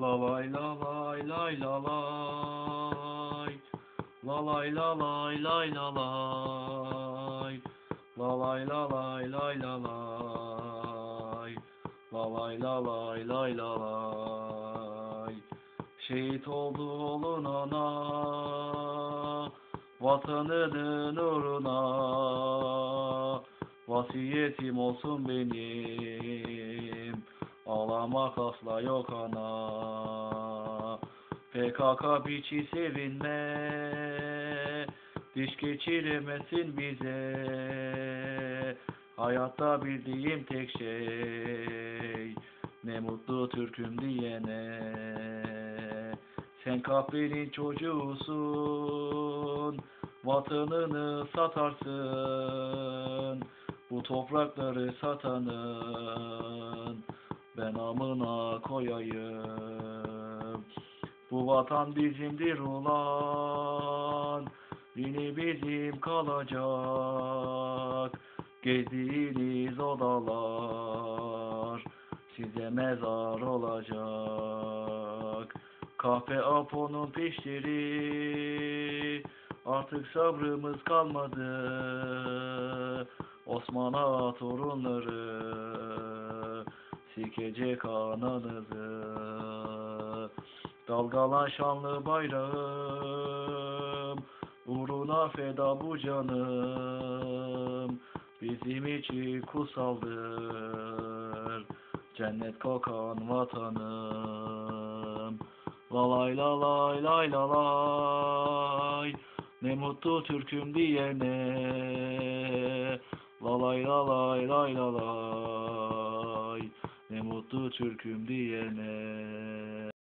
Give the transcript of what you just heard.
La lay la lay lay la lay. La lay la lay lay la lay. La lay la lay lay la lay. La lay la lay lay la lay. Şehit oldu olun ana. Vatanının uğruna. Vasiyetim olsun benim. Ağlamak asla yok ana. PKK biçi sevinme. Diş geçiremesin bize. Hayatta bildiğim tek şey. Ne mutlu Türk'üm diyene. Sen kahvenin çocuğusun. Vatanını satarsın. Bu toprakları satanın ben amına koyayım. Bu vatan bizimdir ulan. Yine bizim kalacak. Gezdiğiniz odalar size mezar olacak. Kahpe Apo'nun peşleri artık sabrımız kalmadı. Osman Ağa torunları sikecek ananızı. Dalgalan şanlı bayrağım uğruna feda bu canım. Bizim için kutsaldır cennet kokan vatanım. La lay la lay lay la lay ne mutlu Türk'üm diyene. La lay la lay lay tuttu Türk'üm diyene.